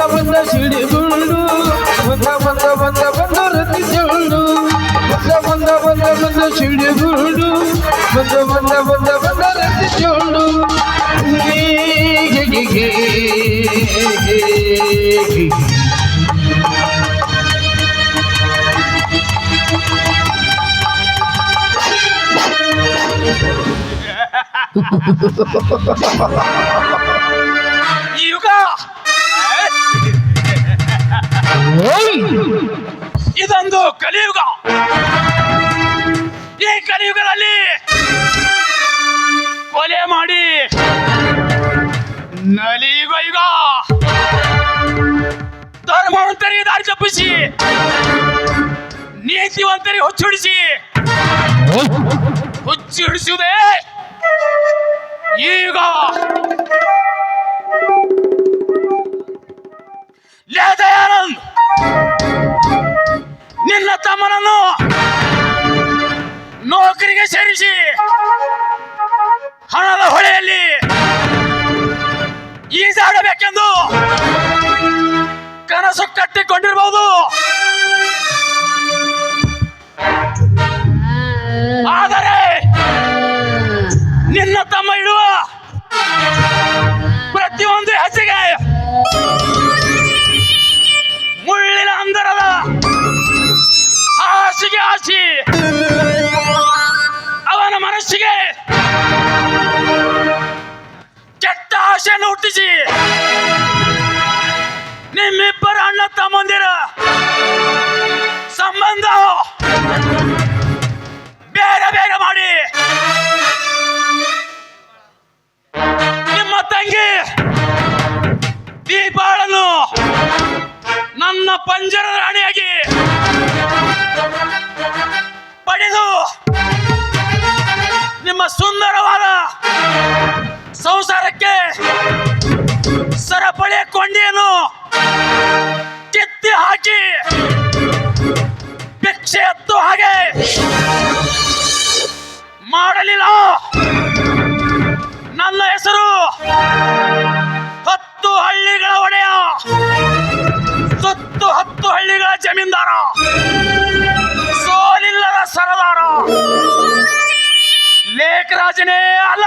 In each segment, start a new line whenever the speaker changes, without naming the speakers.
ಬಂದ ಸಿಡಿಗುಂಡು ಬಂದ ಬಂದ ಬಂದ ಬಂದ ರತಿ ಚೆಂಡು ಬಂದ ಬಂದ ಬಂದ ಬಂದ ಸಿಡಿಗುಂಡು ಬಂದ ಬಂದ ಬಂದ ಬಂದ ರತಿ ಚೆಂಡು ಹೀ, ಹೀ, ಹೀ, ಹೀ, ಹೀ.
ಈ ಕಲಿಯುಗ ಈ ಕಲಿಯುಗದಲ್ಲಿ ಕೊಲೆ ಮಾಡಿ ನಲಿಯುಗ ಯುಗ. ಧರ್ಮವಂತರಿಗೆ ದಾರಿ ತಪ್ಪಿಸಿ, ನೀತಿವಂತರಿಗೆ ಹುಚ್ಚುಡಿಸಿ ಹುಚ್ಚಿಡಿಸುವುದೇ ಈಗ ಲೇ ದಯಾನಂದ್. ನಿನ್ನ ತಮ್ಮನನ್ನು ನೌಕರಿಗೆ ಸೇರಿಸಿ ಹಣದ ಹೊಳೆಯಲ್ಲಿ ಈಜಾಡಬೇಕೆಂದು ಕನಸು ಕಟ್ಟಿಕೊಂಡಿರಬಹುದು. ಹುಟ್ಟಿಸಿ ನಿಮ್ಮಿಬ್ಬರ ಅಣ್ಣ ತಮ್ಮಂದಿರ ಸಂಬಂಧ ಬೇರೆ ಬೇರೆ ಮಾಡಿ. ನಿಮ್ಮ ತಂಗಿ ದೀಪಾಳನು ನನ್ನ ಪಂಜರ ರಾಣಿಯಾಗಿ ಹಾಕಿ. ಭಿಕ್ಷೆ ಎತ್ತು ಹಾಗೆ. ಮಾಡಲಿಲ್ಲ. ನನ್ನ ಹೆಸರು ಹತ್ತು ಹಳ್ಳಿಗಳ ಒಡೆಯ. ಸುತ್ತು ಹತ್ತು ಹಳ್ಳಿಗಳ ಜಮೀನ್ದಾರ. ಸೋಲಿಲ್ಲದ ಸರದಾರ. ಲೇಖರಾಜನೇ ಅಲ್ಲ.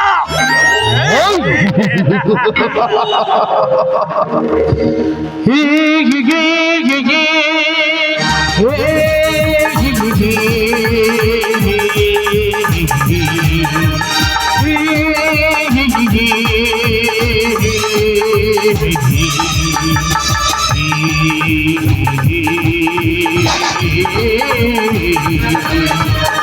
ಹೀ, Thank you.